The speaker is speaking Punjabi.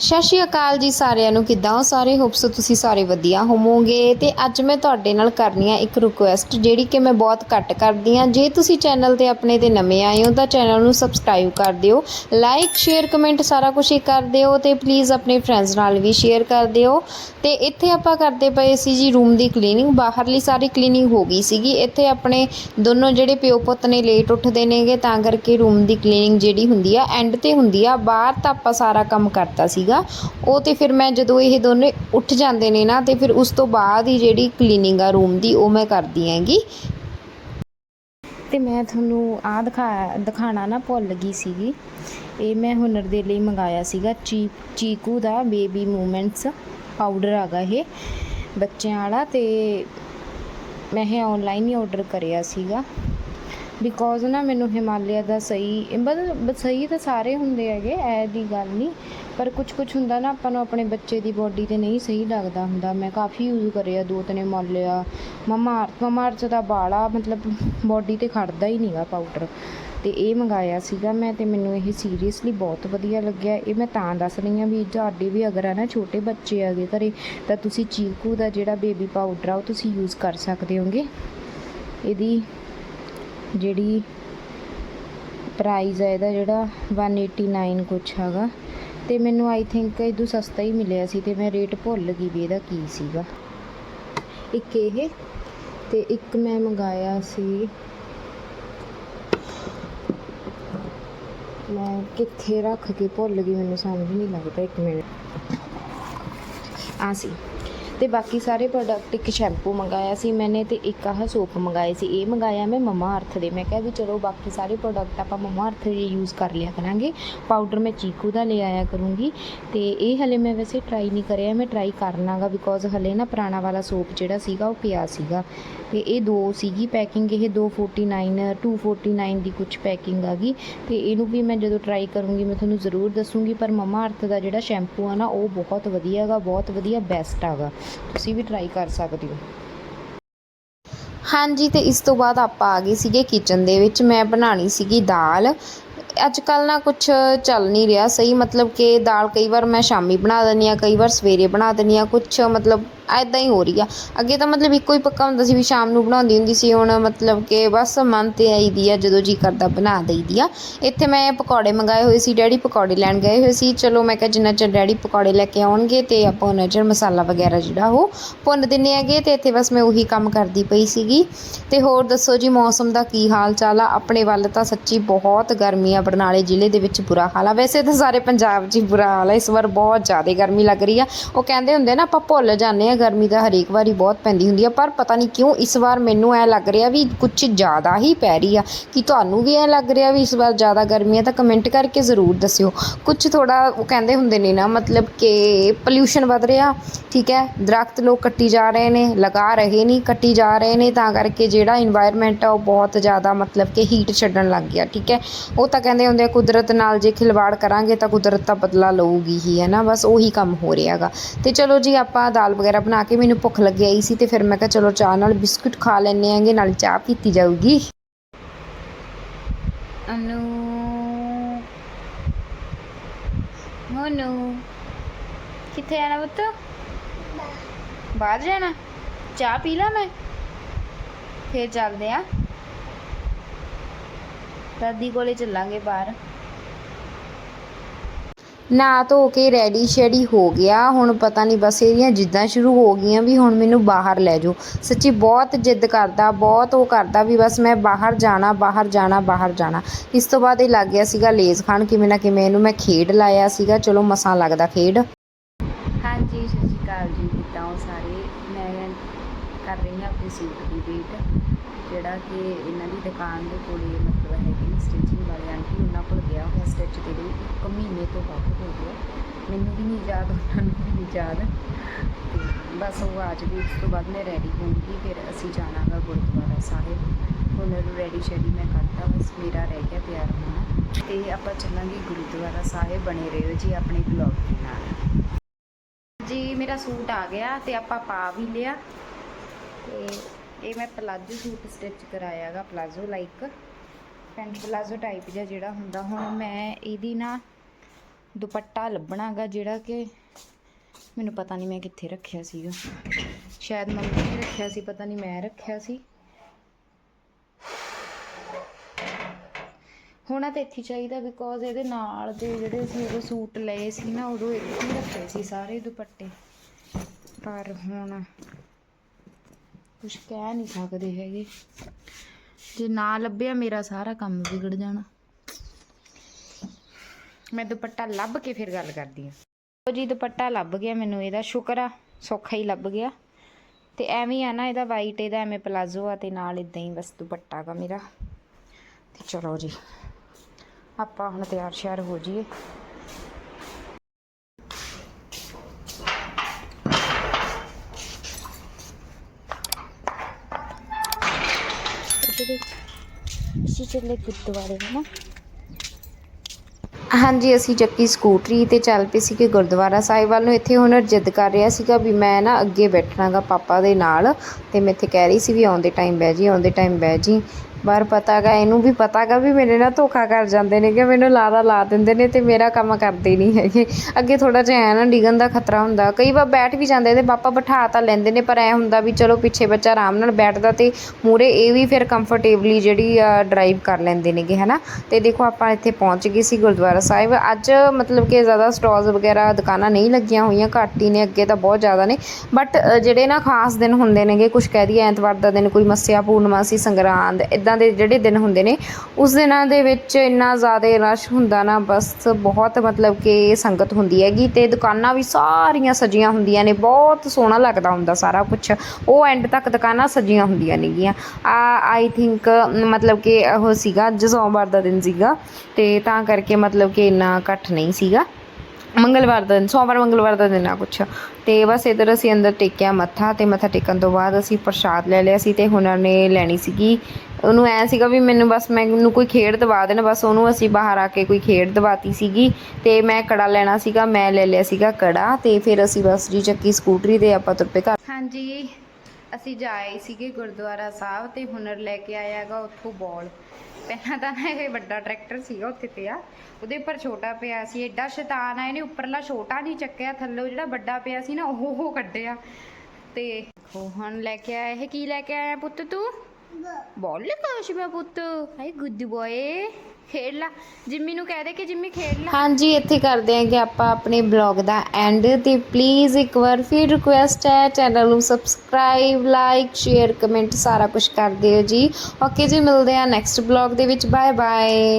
ਸਤਿ ਸ਼੍ਰੀ ਅਕਾਲ ਜੀ ਸਾਰਿਆਂ ਨੂੰ। ਕਿੱਦਾਂ ਹੋ ਸਾਰੇ? ਹੋਪਸ ਤੁਸੀਂ ਸਾਰੇ ਵਧੀਆ ਹੋਵੋਗੇ। ਤੇ ਅੱਜ ਮੈਂ ਤੁਹਾਡੇ ਨਾਲ ਕਰਨੀ ਆ ਇੱਕ ਰਿਕੁਐਸਟ ਜਿਹੜੀ ਕਿ ਮੈਂ ਬਹੁਤ ਘੱਟ ਕਰਦੀ ਆ। ਜੇ ਤੁਸੀਂ ਚੈਨਲ ਤੇ ਆਪਣੇ ਤੇ ਨਵੇਂ ਆਏ ਹੋ, ਤਾਂ ਚੈਨਲ ਨੂੰ ਸਬਸਕ੍ਰਾਈਬ ਕਰ ਦਿਓ। ਲਾਈਕ ਸ਼ੇਅਰ ਕਮੈਂਟ ਸਾਰਾ ਕੁਝ ਹੀ ਕਰ ਦਿਓ ਤੇ ਪਲੀਜ਼ ਆਪਣੇ ਫਰੈਂਡਸ ਨਾਲ ਵੀ ਸ਼ੇਅਰ ਕਰ ਦਿਓ। ਤੇ ਇੱਥੇ ਆਪਾਂ ਕਰਦੇ ਪਏ ਸੀ ਜੀ ਰੂਮ ਦੀ ਕਲੀਨਿੰਗ ਬਾਹਰਲੀ ਸਾਰੀ ਕਲੀਨਿੰਗ ਹੋ ਗਈ ਸੀਗੀ। ਇੱਥੇ ਆਪਣੇ ਦੋਨੋਂ ਜਿਹੜੇ ਪਿਓ ਪੁੱਤ ਨੇ ਲੇਟ ਉੱਠਦੇ ਨੇਗੇ, ਤਾਂ ਕਰਕੇ ਰੂਮ ਦੀ ਕਲੀਨਿੰਗ ਜਿਹੜੀ ਹੁੰਦੀ ਆ ਐਂਡ ਤੇ ਹੁੰਦੀ ਆ। ਬਾਹਰ ਤਾਂ ਆਪਾਂ ਸਾਰਾ ਕੰਮ ਕਰਤਾ ਸੀ ਸੀਗਾ। ਉਹ ਤੇ ਫਿਰ ਮੈਂ ਜਦੋਂ ਇਹ ਦੋਨੇ ਉੱਠ ਜਾਂਦੇ ਨੇ ਨਾ, ਤੇ ਫਿਰ ਉਸ ਤੋਂ ਬਾਅਦ ਹੀ ਜਿਹੜੀ ਕਲੀਨਿੰਗ ਆ ਰੂਮ ਦੀ, ਉਹ ਮੈਂ ਕਰਦੀ ਹੈਗੀ। ਤੇ ਮੈਂ ਤੁਹਾਨੂੰ ਆ ਦਿਖਾ ਦਿਖਾਣਾ ਨਾ ਭੁੱਲ ਗਈ ਸੀਗੀ। ਇਹ ਮੈਂ ਹੁਨਰ ਦੇ ਲਈ ਮੰਗਾਇਆ ਸੀਗਾ। ਚੀ, ਚੀਕੂ ਦਾ ਬੇਬੀ ਮੂਵਮੈਂਟਸ ਪਾਊਡਰ ਆਗਾ ਇਹ ਬੱਚਿਆਂ ਵਾਲਾ ਤੇ ਮੈਂ ਇਹ ਆਨਲਾਈਨ ਹੀ ਆਰਡਰ ਕਰਿਆ ਸੀਗਾ। ਬਿਕੋਜ਼ ਨਾ ਮੈਨੂੰ ਹਿਮਾਲਿਆ ਦਾ ਸਹੀ, ਮਤਲਬ ਸਹੀ ਤਾਂ ਸਾਰੇ ਹੁੰਦੇ ਹੈਗੇ ਐ ਦੀ ਗੱਲ ਨਹੀਂ। ਪਰ ਕੁਝ ਕੁਝ ਹੁੰਦਾ ਨਾ, ਆਪਾਂ ਨੂੰ ਆਪਣੇ ਬੱਚੇ ਦੀ ਬੋਡੀ ਤੇ ਨਹੀਂ ਸਹੀ ਲੱਗਦਾ ਹੁੰਦਾ। ਮੈਂ ਕਾਫੀ ਯੂਜ਼ ਕਰਿਆ ਦੋ ਤਿੰਨ ਹਿਮਾਲਿਆ ਆ। ਅਰਥ ਮਮਾ ਅਰਥ ਦਾ ਬਾਲਾ ਮਤਲਬ ਬੋਡੀ ਤੇ ਖੜਦਾ ਹੀ ਨਹੀਂਗਾ ਪਾਊਡਰ ਤੇ ਇਹ ਮੰਗਾਇਆ ਸੀਗਾ ਮੈਂ ਤੇ ਮੈਨੂੰ ਇਹ ਸੀਰੀਅਸਲੀ ਬਹੁਤ ਵਧੀਆ ਲੱਗਿਆ। ਇਹ ਮੈਂ ਤਾਂ ਦੱਸ ਰਹੀ ਹਾਂ ਵੀ ਤੁਹਾਡੇ ਵੀ ਅਗਰ ਆ ਨਾ ਛੋਟੇ ਬੱਚੇ ਹੈਗੇ ਘਰੇ, ਤਾਂ ਤੁਸੀਂ ਚੀਕੂ ਦਾ ਜਿਹੜਾ ਬੇਬੀ ਪਾਊਡਰ ਆ, ਉਹ ਤੁਸੀਂ ਯੂਜ਼ ਕਰ ਸਕਦੇ ਹੋਗੇ। ਇਹਦੀ ਜਿਹੜੀ ਪ੍ਰਾਈਸ ਹੈ ਇਹਦਾ ਜਿਹੜਾ 189 ਕੁਛ ਹੈਗਾ। ਤੇ ਮੈਨੂੰ ਆਈ ਥਿੰਕ ਇਹਦੋਂ ਸਸਤਾ ਹੀ ਮਿਲਿਆ ਸੀ ਤੇ ਮੈਂ ਰੇਟ ਭੁੱਲ ਗਈ ਵੀ ਇਹਦਾ ਕੀ ਸੀਗਾ। ਇੱਕ ਇਹ ਤੇ ਇੱਕ ਮੈਂ ਮੰਗਾਇਆ ਸੀ। ਮੈਂ ਕਿੱਥੇ ਰੱਖ ਕੇ ਭੁੱਲ ਗਈ ਮੈਨੂੰ ਸਮਝ ਨਹੀਂ ਲੱਗਦਾ ਇੱਕ ਮਿੰਟ। ਆ ਸੀ। ਤੇ ਬਾਕੀ ਸਾਰੇ ਪ੍ਰੋਡਕਟ ਇੱਕ ਸ਼ੈਂਪੂ ਮੰਗਾਇਆ ਸੀ ਮੈਨੇ ਤੇ ਇੱਕ ਆਹ ਸੋਪ ਮੰਗਾਏ ਸੀ। ਇਹ ਮੰਗਾਇਆ ਮੈਂ ਮਮਾ ਅਰਥ ਦੇ। ਮੈਂ ਕਿਹਾ ਵੀ ਚਲੋ ਬਾਕੀ ਸਾਰੇ ਪ੍ਰੋਡਕਟ ਆਪਾਂ ਮਮਾ ਅਰਥ ਦੇ ਯੂਜ਼ ਕਰ ਲਿਆ ਕਰਾਂਗੇ। ਪਾਊਡਰ ਮੈਂ ਚੀਕੂ ਦਾ ਲੈ ਆਇਆ ਕਰੂੰਗੀ। ਤੇ ਇਹ ਹਲੇ ਮੈਂ ਵੈਸੇ ਟਰਾਈ ਨਹੀਂ ਕਰਿਆ। ਮੈਂ ਟਰਾਈ ਕਰਨਾਗਾ ਬਿਕੋਜ਼ ਹਲੇ ਨਾ ਪੁਰਾਣਾ ਵਾਲਾ ਸੋਪ ਜਿਹੜਾ ਸੀਗਾ ਉਹ ਪਿਆ ਸੀਗਾ। ਤੇ ਇਹ ਦੋ ਸੀਗੀ ਪੈਕਿੰਗ ਇਹ 249 249 ਦੀ ਕੁਝ ਪੈਕਿੰਗ ਆ ਗਈ। ਤੇ ਇਹਨੂੰ ਵੀ ਮੈਂ ਜਦੋਂ ਟਰਾਈ ਕਰੂੰਗੀ ਮੈਂ ਤੁਹਾਨੂੰ ਜ਼ਰੂਰ ਦੱਸੂੰਗੀ। ਪਰ ਮਮਾ ਅਰਥ ਦਾ ਜਿਹੜਾ ਸ਼ੈਂਪੂ ਆ ਨਾ, ਉਹ ਬਹੁਤ ਵਧੀਆ ਹੈਗਾ, ਬਹੁਤ ਵਧੀਆ ਬੈਸਟ ਹੈਗਾ। ਤੁਸੀਂ ਵੀ ਟਰਾਈ ਕਰ ਸਕਦੇ ਹੋ। ਹਾਂਜੀ, ਤੇ ਇਸ ਤੋਂ ਬਾਅਦ ਆਪਾਂ ਆ ਗਏ ਸੀਗੇ ਕਿਚਨ ਦੇ ਵਿੱਚ। ਮੈਂ ਬਣਾਣੀ ਸੀਗੀ ਦਾਲ। ਅੱਜ ਕੱਲ ਨਾ ਕੁਝ ਚੱਲ ਨਹੀਂ ਰਿਹਾ, ਸਹੀ ਮਤਲਬ ਕਿ ਦਾਲ ਕਈ ਵਾਰ ਮੈਂ ਸ਼ਾਮੀ ਬਣਾ ਦਿੰਦੀ ਆ ਕਈ ਵਾਰ ਸਵੇਰੇ ਬਣਾ ਦਿੰਦੀ ਆ ਕੁਝ ਮਤਲਬ ਐਦਾਂ ਹੀ ਹੋ ਰਹੀ ਆ। ਅੱਗੇ ਤਾਂ ਮਤਲਬ ਇੱਕੋ ਹੀ ਪੱਕਾ ਹੁੰਦਾ ਸੀ ਵੀ ਸ਼ਾਮ ਨੂੰ ਬਣਾਉਂਦੀ ਹੁੰਦੀ ਸੀ, ਹੁਣ ਮਤਲਬ ਕਿ ਬਸ ਮਨ ਤੇ ਆਈਦੀ ਆ, ਜਦੋਂ ਜੀ ਕਰਦਾ ਬਣਾ ਦਈਦੀ ਆ। ਇੱਥੇ ਮੈਂ ਪਕੌੜੇ ਮੰਗਾਏ ਹੋਏ ਸੀ, ਡੈਡੀ ਪਕੌੜੇ ਲੈਣ ਗਏ ਹੋਏ ਸੀ, ਚਲੋ ਮੈਂ ਕਿਹਾ ਜਿੰਨਾ ਚਿਰ ਡੈਡੀ ਪਕੌੜੇ ਲੈ ਕੇ ਆਉਣਗੇ ਤੇ ਆਪਾਂ ਉਹਨਾਂ ਚਿਰ ਮਸਾਲਾ ਵਗੈਰਾ ਜਿਹੜਾ ਉਹ ਭੁੰਨ ਦਿੰਨੇ ਹੈਗੇ ਤੇ ਇੱਥੇ ਬਸ ਮੈਂ ਉਹੀ ਕੰਮ ਕਰਦੀ ਪਈ ਸੀਗੀ। ਤੇ ਹੋਰ ਦੱਸੋ ਜੀ, ਮੌਸਮ ਦਾ ਕੀ ਹਾਲ ਚਾਲ ਆ? ਆਪਣੇ ਵੱਲ ਤਾਂ ਸੱਚੀ ਬਹੁਤ ਗਰਮੀ ਆ ਬਰਨਾਲੇ ਜ਼ਿਲ੍ਹੇ ਦੇ ਵਿੱਚ ਬੁਰਾ ਹਾਲ ਆ। ਵੈਸੇ ਤਾਂ ਸਾਰੇ ਪੰਜਾਬ 'ਚ ਹੀ ਬੁਰਾ ਹਾਲ ਆ। ਇਸ ਵਾਰ ਬਹੁਤ ਜ਼ਿਆਦਾ ਗਰਮੀ ਲੱਗ ਰਹੀ ਆ। ਉਹ ਕਹਿੰਦੇ ਹੁੰਦੇ ਨਾ, ਆਪਾਂ ਭੁੱਲ ਜਾਂਦੇ ਆ, ਗਰਮੀ ਦਾ ਹਰੇਕ ਵਾਰੀ ਬਹੁਤ ਪੈਂਦੀ ਹੁੰਦੀ ਆ। ਪਰ ਪਤਾ ਨਹੀਂ ਕਿਉਂ ਇਸ ਵਾਰ ਮੈਨੂੰ ਐ ਲੱਗ ਰਿਹਾ ਵੀ ਕੁਝ ਜ਼ਿਆਦਾ ਹੀ ਪੈ ਰਹੀ ਆ। ਕਿ ਤੁਹਾਨੂੰ ਵੀ ਐ ਲੱਗ ਰਿਹਾ ਵੀ ਇਸ ਵਾਰ ਜ਼ਿਆਦਾ ਗਰਮੀ ਆ? ਤਾਂ ਕਮੈਂਟ ਕਰਕੇ ਜ਼ਰੂਰ ਦੱਸਿਓ। ਕੁਝ ਥੋੜਾ ਉਹ ਕਹਿੰਦੇ ਹੁੰਦੇ ਨੇ ਨਾ, ਮਤਲਬ ਕਿ ਪੋਲੂਸ਼ਨ ਵਧ ਰਿਹਾ, ਠੀਕ ਹੈ? ਦਰਖਤ ਲੋਕ ਕੱਟੀ ਜਾ ਰਹੇ ਨੇ, ਲਗਾ ਰਹੇ ਨਹੀਂ, ਕੱਟੀ ਜਾ ਰਹੇ ਨੇ। ਤਾਂ ਕਰਕੇ ਜਿਹੜਾ এনवायरमेंट ਆ, ਉਹ ਬਹੁਤ ਜ਼ਿਆਦਾ ਮਤਲਬ ਕਿ ਹੀਟ ਛੱਡਣ ਲੱਗ ਗਿਆ, ਠੀਕ ਹੈ? ਉਹ ਤਾਂ ਕਹਿੰਦੇ ਹੁੰਦੇ ਆ, ਕੁਦਰਤ ਨਾਲ ਜੇ ਖਿਲਵਾੜ ਕਰਾਂਗੇ ਤਾਂ ਕੁਦਰਤ ਤਾਂ ਬਦਲਾ ਲਊਗੀ ਹੀ, ਹੈ ਨਾ? ਬਸ ਉਹੀ ਕੰਮ ਹੋ ਰਿਹਾਗਾ ਤੇ ਚਲੋ ਜੀ, ਆਪਾਂ ਦਾਲ ਵਗੈਰਾ ਬਣਾ ਕੇ ਮੈਨੂੰ ਭੁੱਖ ਲੱਗੀ ਆਈ ਸੀ ਤੇ ਫਿਰ ਮੈਂ ਕਿਹਾ ਚਲੋ ਚਾਹ ਨਾਲ ਬਿਸਕੁਟ ਖਾ ਲੈਣੇ ਆਂਗੇ, ਨਾਲ ਚਾਹ ਪੀਤੀ ਜਾਊਗੀ। ਅਨੂ। ਮੋਨੂ। ਕਿੱਥੇ ਜਾਣਾ ਪੁੱਤ? ਬਾਹਰ ਜਾਣਾ? ਚਾਹ ਪੀ ਲਾ ਮੈਂ? ਫੇਰ ਚੱਲਦੇ ਆ। ਦਾਦੀ ਕੋਲੇ ਚੱਲਾਂਗੇ ਬਾਹਰ। ਨਾ ਧੋ ਕੇ ਰੈਡੀ ਸ਼ੈਡੀ ਹੋ ਗਿਆ। ਹੁਣ ਪਤਾ ਨਹੀਂ ਬਸ ਇਹਦੀਆਂ ਜਿੱਦਾਂ ਸ਼ੁਰੂ ਹੋ ਗਈਆਂ ਵੀ ਹੁਣ ਮੈਨੂੰ ਬਾਹਰ ਲੈ ਜਾਓ। ਸੱਚੀ ਬਹੁਤ ਜਿੱਦ ਕਰਦਾ ਬਹੁਤ ਉਹ ਕਰਦਾ ਵੀ ਬਸ ਮੈਂ ਬਾਹਰ ਜਾਣਾ ਬਾਹਰ ਜਾਣਾ ਬਾਹਰ ਜਾਣਾ। ਇਸ ਤੋਂ ਬਾਅਦ ਇਹ ਲੱਗ ਗਿਆ ਸੀਗਾ ਲੇਜ਼ ਖਾਣ ਕਿਵੇਂ ਨਾ ਕਿਵੇਂ ਇਹਨੂੰ ਮੈਂ ਖੇਡ ਲਾਇਆ ਸੀਗਾ। ਚਲੋ ਮਸਾਂ ਲੱਗਦਾ ਖੇਡ। ਹਾਂਜੀ ਸਤਿ ਸ਼੍ਰੀ ਅਕਾਲ ਜੀ ਕਿੱਦਾਂ ਹੋ ਸਾਰੇ? ਮੈਂ ਕਰ ਰਹੀ ਹਾਂ ਆਪਣੇ ਸੂਟ ਦੀ ਵੇਟ ਜਿਹੜਾ ਕਿ ਇਹਨਾਂ ਦੀ ਦੁਕਾਨ ਦੇ ਕੋਲੇ ਮਤਲਬ ਹੈਗੇ ਵਾਲੇ ਉਹਨਾਂ ਕੋਲ ਗਿਆ ਹੋਇਆ ਸਟਿਚ ਦੇ ਲਈ, ਇੱਕ ਮਹੀਨੇ ਤੋਂ ਵੱਧ ਹੋ ਗਿਆ। ਮੈਨੂੰ ਵੀ ਨਹੀਂ ਯਾਦ, ਉਹਨਾਂ ਨੂੰ ਵੀ ਨਹੀਂ ਯਾਦ। ਤੇ ਬਸ ਉਹ ਆ ਜਾਵੇ, ਉਸ ਤੋਂ ਬਾਅਦ ਮੈਂ ਰੈਡੀ ਹੋਊਂਗੀ, ਫਿਰ ਅਸੀਂ ਜਾਣਾਗਾ ਗੁਰਦੁਆਰਾ ਸਾਹਿਬ। ਉਹਨਾਂ ਨੂੰ ਰੈਡੀ ਸ਼ੈਡੀ ਮੈਂ ਕਰਤਾ, ਬਸ ਮੇਰਾ ਰਹਿ ਗਿਆ, ਤਿਆਰ ਹੋਣਾ। ਤੇ ਆਪਾਂ ਚੱਲਾਂਗੇ ਗੁਰਦੁਆਰਾ ਸਾਹਿਬ, ਬਣੇ ਰਹੋ ਜੀ ਆਪਣੇ ਬਲੌਗ ਦੇ ਨਾਲ। ਜੀ, ਮੇਰਾ ਸੂਟ ਆ ਗਿਆ ਤੇ ਆਪਾਂ ਪਾ ਵੀ ਲਿਆ। ਤੇ ਇਹ ਮੈਂ palazzo suit stitch ਕਰਾਇਆਗਾ palazzo like pant palazzo type ਜਿਹਾ ਜਿਹੜਾ ਹੁੰਦਾ, ਹੁਣ ਮੈਂ ਇਹਦੀ ਨਾ ਦੁਪੱਟਾ ਲੱਭਣਾਗਾ ਜਿਹੜਾ ਕਿ ਮੈਨੂੰ ਪਤਾ ਨਹੀਂ ਮੈਂ ਕਿੱਥੇ ਰੱਖਿਆ ਸੀਗਾ। ਸ਼ਾਇਦ ਮੰਮੀ ਨੇ ਰੱਖਿਆ ਸੀ, ਪਤਾ ਨਹੀਂ ਮੈਂ ਰੱਖਿਆ ਸੀ। ਹੋਣਾ ਤਾਂ ਇੱਥੇ ਚਾਹੀਦਾ ਬਿਕੋਜ਼ ਇਹਦੇ ਨਾਲ ਦੇ ਜਿਹੜੇ ਅਸੀਂ ਉਦੋਂ ਸੂਟ ਲਏ ਸੀ ਨਾ, ਉਦੋਂ ਇੱਥੇ ਰੱਖੇ ਸੀ ਸਾਰੇ ਦੁਪੱਟੇ। ਪਰ ਹੁਣ ਕੁਝ ਕਹਿ ਨਹੀਂ ਸਕਦੇ ਹੈਗੇ। ਜੇ ਨਾ ਲੱਭਿਆ ਮੇਰਾ ਸਾਰਾ ਕੰਮ ਵਿਗੜ ਜਾਣਾ। ਮੈਂ ਦੁਪੱਟਾ ਲੱਭ ਕੇ ਫਿਰ ਗੱਲ ਕਰਦੀ ਹਾਂ। ਲਓ ਜੀ ਦੁਪੱਟਾ ਲੱਭ ਗਿਆ ਮੈਨੂੰ, ਇਹਦਾ ਸ਼ੁਕਰ ਆ, ਸੌਖਾ ਹੀ ਲੱਭ ਗਿਆ। ਤੇ ਐਵੇਂ ਆ ਨਾ, ਇਹਦਾ ਵਾਈਟ ਇਹਦਾ ਐਵੇਂ ਪਲਾਜ਼ੋ ਆ ਤੇ ਨਾਲ ਇਦਾਂ ਹੀ ਬਸ ਦੁਪੱਟਾ ਗਾ ਮੇਰਾ। ਤੇ ਚਲੋ ਜੀ, ਆਪਾਂ ਹੁਣ ਤਿਆਰ ਸ਼ਿਆਰ ਹੋ ਜਾਈਏ ਅਸੀਂ ਚੱਲੇ ਗੁਰਦੁਆਰੇ ਨਾ ਹਾਂਜੀ, ਅਸੀਂ ਚੱਕੀ ਸਕੂਟਰੀ ਤੇ ਚੱਲ ਪਏ ਸੀਗੇ ਗੁਰਦੁਆਰਾ ਸਾਹਿਬ ਵੱਲ ਨੂੰ। ਇੱਥੇ ਹੁਣ ਜਿੱਦ ਕਰ ਰਿਹਾ ਸੀਗਾ ਵੀ ਮੈਂ ਨਾ ਅੱਗੇ ਬੈਠਣਾਗਾ ਪਾਪਾ ਦੇ ਨਾਲ ਤੇ ਮੈਂ ਇੱਥੇ ਕਹਿ ਰਹੀ ਸੀ ਵੀ ਆਉਂਦੇ ਟਾਈਮ ਬਹਿ ਜੀ ਆਉਂਦੇ ਟਾਈਮ ਬਹਿ ਜੀ ਬਾਹਰ ਪਤਾਗਾ, ਇਹਨੂੰ ਵੀ ਪਤਾਗਾ ਵੀ ਮੇਰੇ ਨਾਲ ਧੋਖਾ ਕਰ ਜਾਂਦੇ ਨੇ ਕਿ ਮੈਨੂੰ ਲਾਰਾ ਲਾ ਦਿੰਦੇ ਨੇ ਤੇ ਮੇਰਾ ਕੰਮ ਕਰਦੇ ਨਹੀਂ ਹੈਗੇ। ਅੱਗੇ ਥੋੜਾ ਜਿਹਾ ਐ ਨਾ ਡਿੱਗਣ ਦਾ ਖਤਰਾ ਹੁੰਦਾ। ਕਈ ਵਾਰ ਬੈਠ ਵੀ ਜਾਂਦੇ ਤੇ ਪਾਪਾ ਬਿਠਾ ਤਾਂ ਲੈਂਦੇ ਨੇ, ਪਰ ਐ ਹੁੰਦਾ ਵੀ ਚਲੋ ਪਿੱਛੇ ਬੱਚਾ ਆਰਾਮ ਨਾਲ ਬੈਠਦਾ ਤੇ ਮੂਰੇ ਇਹ ਵੀ ਫਿਰ ਕੰਫਰਟੇਬਲੀ ਜਿਹੜੀ ਡਰਾਈਵ ਕਰ ਲੈਂਦੇ ਨੇਗੇ, ਹਨਾ? ਤੇ ਦੇਖੋ ਆਪਾਂ ਇੱਥੇ ਪਹੁੰਚ ਗਏ ਸੀ ਗੁਰਦੁਆਰਾ ਸਾਹਿਬ। ਅੱਜ ਮਤਲਬ ਕਿ ਜ਼ਿਆਦਾ ਸਟਾਲਸ ਵਗੈਰਾ ਦੁਕਾਨਾਂ ਨਹੀਂ ਲੱਗੀਆਂ ਹੋਈਆਂ, ਘੱਟ ਹੀ ਨੇ, ਅੱਗੇ ਤਾਂ ਬਹੁਤ ਜ਼ਿਆਦਾ ਨੇ। ਬਟ ਜਿਹੜੇ ਨਾ ਖਾਸ ਦਿਨ ਹੁੰਦੇ ਨੇਗੇ ਕੁਝ ਕਹਿ ਦਈਏ ਐਤਵਾਰ ਦਾ ਦਿਨ, ਕੋਈ ਮੱਸਿਆ, ਪੂਰਨਮਾਸੀ, ਸੰਗਰਾਂਦ ਇਦਾਂ ਦੇ ਜਿਹੜੇ ਦਿਨ ਹੁੰਦੇ ਨੇ, ਉਸ ਦਿਨਾਂ ਦੇ ਵਿੱਚ ਇੰਨਾ ਜ਼ਿਆਦਾ ਰਸ਼ ਹੁੰਦਾ ਨਾ, ਬਸ ਬਹੁਤ ਮਤਲਬ ਕਿ ਸੰਗਤ ਹੁੰਦੀ ਹੈਗੀ ਤੇ ਦੁਕਾਨਾਂ ਵੀ ਸਾਰੀਆਂ ਸਜੀਆਂ ਹੁੰਦੀਆਂ ਨੇ, ਬਹੁਤ ਸੋਹਣਾ ਲੱਗਦਾ ਹੁੰਦਾ ਸਾਰਾ ਕੁਝ ਉਹ ਐਂਡ ਤੱਕ ਦੁਕਾਨਾਂ ਸਜੀਆਂ ਹੁੰਦੀਆਂ ਨੇਗੀਆਂ। ਆ ਆਈ ਥਿੰਕ ਮਤਲਬ ਕਿ ਉਹ ਸੀਗਾ ਅੱਜ ਸੋਮਵਾਰ ਦਾ ਦਿਨ ਸੀਗਾ ਤੇ ਤਾਂ ਕਰਕੇ ਮਤਲਬ ਕਿ ਇੰਨਾ ਇਕੱਠ ਨਹੀਂ ਸੀਗਾ। ਮੰਗਲਵਾਰ ਦਾ ਦਿਨ, ਸੋਮਵਾਰ, ਮੰਗਲਵਾਰ ਦਾ ਦਿਨ ਆ ਕੁਛ। ਤੇ ਬਸ ਇਧਰ ਅਸੀਂ ਅੰਦਰ ਟੇਕਿਆ ਮੱਥਾ ਤੇ ਮੱਥਾ ਟੇਕਣ ਤੋਂ ਬਾਅਦ ਅਸੀਂ ਪ੍ਰਸ਼ਾਦ ਲੈ ਲਿਆ ਸੀ ਤੇ ਹੁਨਰ ਨੇ ਲੈਣੀ ਸੀਗੀ। ਉਹਨੂੰ ਐ ਸੀਗਾ ਵੀ ਮੈਨੂੰ ਬਸ ਮੈਨੂੰ ਕੋਈ ਖੇਡ ਦਵਾ ਦੇਣ, ਬਸ ਉਹਨੂੰ ਅਸੀਂ ਬਾਹਰ ਆ ਕੇ ਕੋਈ ਖੇਡ ਦਵਾਤੀ ਸੀਗੀ। ਤੇ ਮੈਂ ਕੜਾ ਲੈਣਾ ਸੀਗਾ, ਮੈਂ ਲੈ ਲਿਆ ਸੀਗਾ ਕੜਾ ਤੇ ਫਿਰ ਅਸੀਂ ਬਸ ਜੀ ਚੱਕੀ ਸਕੂਟਰੀ ਤੇ ਆਪਾਂ ਤੁਰ ਪਏ ਘਰ। ਹਾਂਜੀ, ਅਸੀਂ ਜਾਏ ਸੀਗੇ ਗੁਰਦੁਆਰਾ ਸਾਹਿਬ ਤੇ ਹੁਨਰ ਲੈ ਕੇ ਆਇਆਗਾ ਉੱਥੋਂ ਬੋਲ। ਪਹਿਲਾਂ ਤਾਂ ਨਾ ਇਹ ਵੱਡਾ ਟਰੈਕਟਰ ਸੀਗਾ ਉੱਥੇ ਪਿਆ। ਉਹਦੇ ਉੱਪਰ ਛੋਟਾ ਪਿਆ ਸੀ। ਐਡਾ ਸ਼ੈਤਾਨ ਆ ਇਹਨੇ ਉੱਪਰਲਾ ਛੋਟਾ ਨਹੀਂ ਚੱਕਿਆ। ਥੱਲੇ ਜਿਹੜਾ ਵੱਡਾ ਪਿਆ ਸੀ ਨਾ ਉਹ ਉਹ ਕੱਢਿਆ। ਤੇ ਦੇਖੋ ਹੁਣ ਲੈ ਕੇ ਆਇਆ। ਇਹ ਕੀ ਲੈ ਕੇ ਆਇਆ ਪੁੱਤ ਤੂੰ? ਬੋਲ ਲੈ ਕਾਸ਼ ਮੈਂ ਪੁੱਤ। ਹਾਏ ਗੁੱਡ ਬੋਏ। ਖੇਡ ਲਾ। ਜਿੰਮੀ ਨੂੰ ਕਹਿ ਦੇ ਕਿ ਜਿੰਮੀ ਖੇਡ ਲਾ। ਹਾਂਜੀ, ਇੱਥੇ ਕਰਦੇ ਹਾਂ ਕਿ ਆਪਾਂ ਆਪਣੇ ਬਲੌਗ ਦਾ ਐਂਡ। ਤੇ ਪਲੀਜ਼ ਇੱਕ ਵਾਰ ਫਿਰ ਰਿਕੁਐਸਟ ਹੈ ਚੈਨਲ ਨੂੰ ਸਬਸਕ੍ਰਾਈਬ ਲਾਈਕ ਸ਼ੇਅਰ ਕਮੈਂਟ ਸਾਰਾ ਕੁਝ ਕਰ ਦਿਓ ਜੀ। ਓਕੇ ਜੀ, ਮਿਲਦੇ ਹਾਂ ਨੈਕਸਟ ਬਲੌਗ ਦੇ ਵਿੱਚ। Bye bye